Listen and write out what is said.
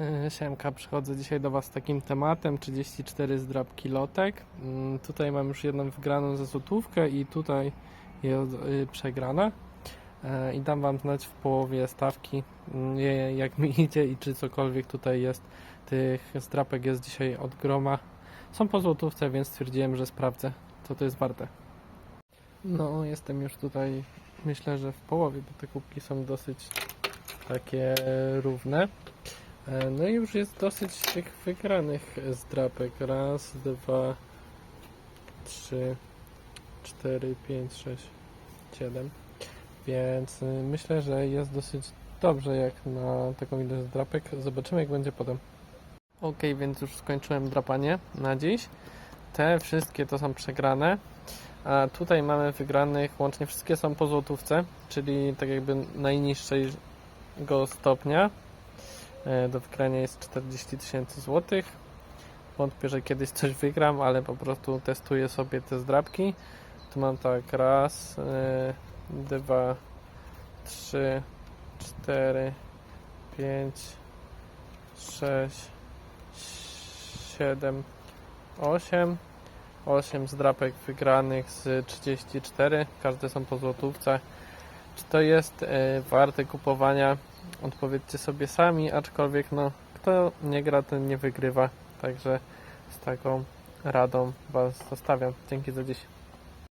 E, Siemka, przychodzę dzisiaj do Was z takim tematem 34 zdrabki lotek. Mm, Tutaj mam już jedną wygraną za złotówkę i tutaj jest y, przegrana. E, I dam Wam znać w połowie stawki, mm, jak mi idzie i czy cokolwiek tutaj jest. Tych zdrapek jest dzisiaj od groma. Są po złotówce, więc stwierdziłem, że sprawdzę, co to jest warte. No, jestem już tutaj, myślę, że w połowie, bo te kubki są dosyć takie równe. E, No i już jest dosyć tych wygranych zdrapek. Raz, dwa, trzy, cztery, pięć, sześć, siedem. Więc y, myślę, że jest dosyć dobrze jak na taką ilość zdrapek. Zobaczymy jak będzie potem. Ok, więc już skończyłem drapanie na dziś. Te wszystkie to są przegrane. A tutaj mamy wygranych, łącznie wszystkie są po złotówce, czyli tak jakby najniższego stopnia. E, Do wygrania jest 40 tysięcy złotych. Wątpię, że kiedyś coś wygram, ale po prostu testuję sobie te zdrabki. Tu mam tak raz, e, dwa, trzy, cztery, pięć, sześć, siedem, osiem. 8 zdrapek wygranych z 34. Każde są po złotówce. Czy to jest e, warte kupowania? Odpowiedzcie sobie sami, aczkolwiek no, kto nie gra, ten nie wygrywa. Także z taką radą Was zostawiam. Dzięki za dziś.